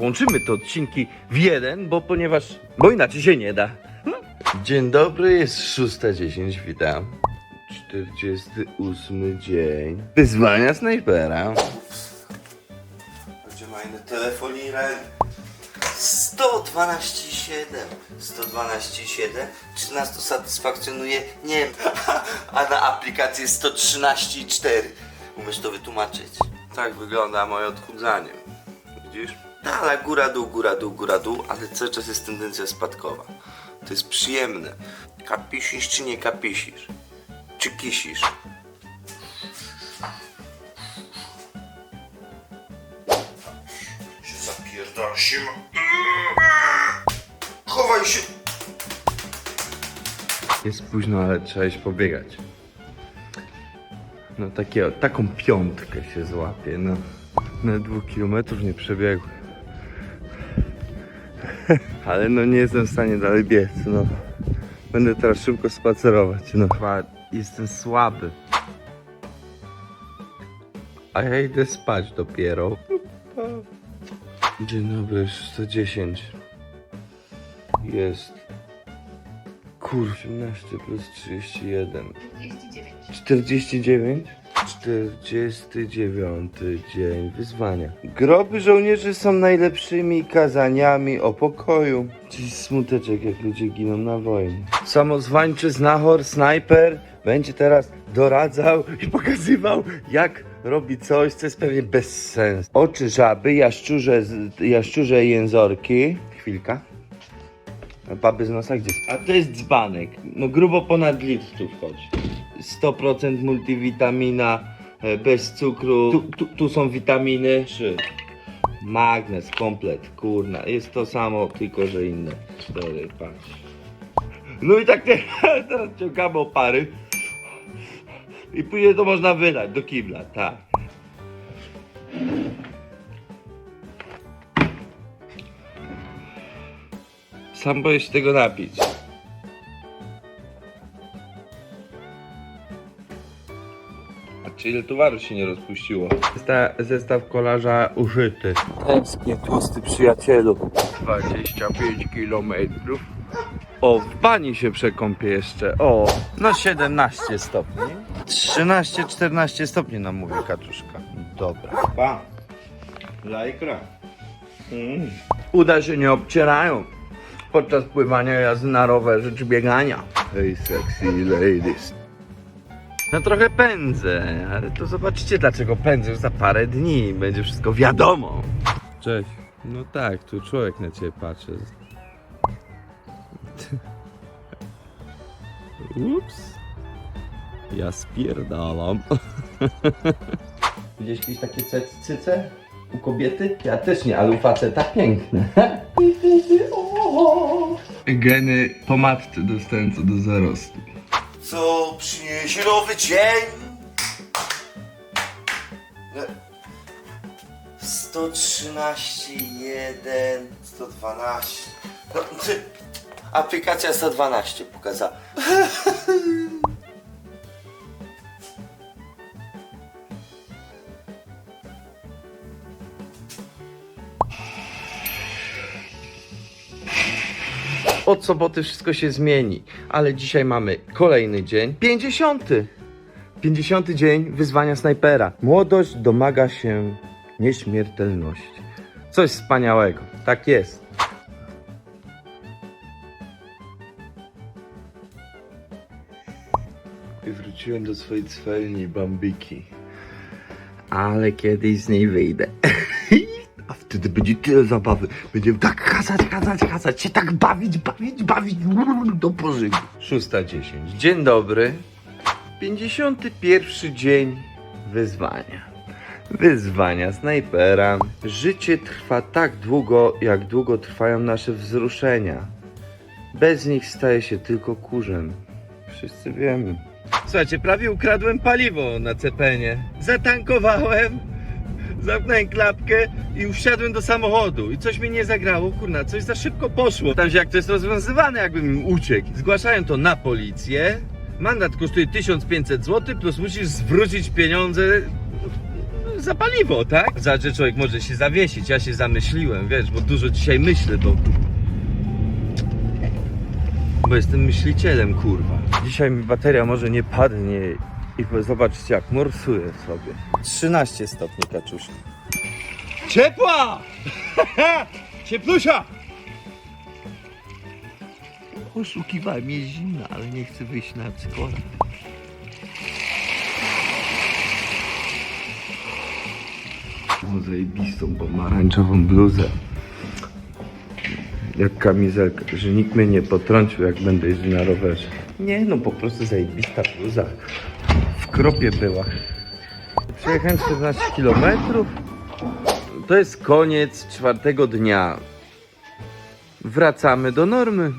Łączymy te odcinki w jeden, bo ponieważ, bo inaczej się nie da. Dzień dobry, jest 6.10, witam. 48 dzień. Wyzwania snajpera. Gdzie ma inny telefon i rękę? 112,7 112,7 Czy nas to satysfakcjonuje? Nie wiem A na aplikacji jest 113,4 Umiesz to wytłumaczyć? Tak wygląda moje odchudzanie Widzisz? No, ale góra dół, góra dół, góra dół Ale cały czas jest tendencja spadkowa To jest przyjemne Kapisisz czy nie kapisisz? Czy kisisz? się zapierdala się ma. Chowaj się! Jest późno, ale trzeba iść pobiegać. No takie, taką piątkę się złapie, no. Na dwóch kilometrów nie przebiegłem. Ale no nie jestem w stanie dalej biec, no. Będę teraz szybko spacerować, no. Chyba jestem słaby. A ja idę spać dopiero. Dzień dobry, 110. Jest Kur... 18 plus 31. 49. 49 dzień wyzwania. Groby żołnierzy są najlepszymi kazaniami o pokoju. Dziś smuteczek, jak ludzie giną na wojnie. Samozwańczy znachor, snajper będzie teraz doradzał i pokazywał, jak robi coś, co jest pewnie bez sensu. Oczy żaby, jaszczurze, jaszczurze jęzorki. Chwilka. Baby z nosa gdzie? A to jest dzbanek. No grubo ponad litr tu wchodzi. 100% multivitamina, e, bez cukru. Tu, tu, tu są witaminy. Trzy. Magnez, komplet, kurna. Jest to samo, tylko że inne. Cztery, patrz. No i tak teraz ciągamy opary. I później to można wylać do kibla, tak. Sam boję się tego napić. Czy ile towaru się nie rozpuściło? Zesta zestaw kolarza użyty. Tęsknię, tłusty przyjacielu. 25 kilometrów. O, w bani się przekąpię jeszcze. O, no 17 stopni. 13-14 stopni nam mówi kaczuszka. Dobra. Pa. Lajkra. Mm. Uda się nie obcierają podczas pływania, jazdy na rowerze czy biegania. Hey sexy ladies. No trochę pędzę, ale to zobaczycie dlaczego pędzę już za parę dni. Będzie wszystko wiadomo. Cześć. No tak, tu człowiek na ciebie patrzy. Ups. Ja spierdalam. Widziałeś kiedyś takie cy- cyce u kobiety? Ja też nie, ale u faceta piękne. Geny po matce dostałem co do zarostu. Co przyniesie nowy dzień? No. 113, 1, 112. No, ty, aplikacja 112 pokazała. Od soboty wszystko się zmieni, ale dzisiaj mamy kolejny dzień. 50. 50 dzień wyzwania snajpera. Młodość domaga się nieśmiertelności. Coś wspaniałego. Tak jest. I wróciłem do swojej cwelni bambiki. Ale kiedyś z niej wyjdę. Wtedy będzie tyle zabawy. Będziemy tak kazać, kazać, kazać się tak bawić, bawić, bawić do pożygu. 6.10. Dzień dobry. 51 dzień wyzwania. Wyzwania snajpera. Życie trwa tak długo, jak długo trwają nasze wzruszenia. Bez nich staje się tylko kurzem. Wszyscy wiemy. Słuchajcie, prawie ukradłem paliwo na cepenie. Zatankowałem, zamknąłem klapkę i usiadłem do samochodu. I coś mi nie zagrało, kurna, coś za szybko poszło. Tam się jak to jest rozwiązywane, jakbym im uciekł. Zgłaszają to na policję. Mandat kosztuje 1500 zł, plus musisz zwrócić pieniądze za paliwo, tak? Za że człowiek może się zawiesić, ja się zamyśliłem, wiesz, bo dużo dzisiaj myślę, bo... Bo jestem myślicielem, kurwa. Dzisiaj mi bateria może nie padnie i zobaczcie jak morsuję sobie. 13 stopni kaczuszki. Ciepła! Cieplusia! Oszukiwałem, jest zimna, ale nie chcę wyjść na cykola. Mam zajebistą pomarańczową bluzę. Jak kamizelkę, że nikt mnie nie potrącił, jak będę jeździł na rowerze. Nie, no po prostu zajebista bluza. Kropie była. Przejechałem 14 km. To jest koniec czwartego dnia. Wracamy do normy.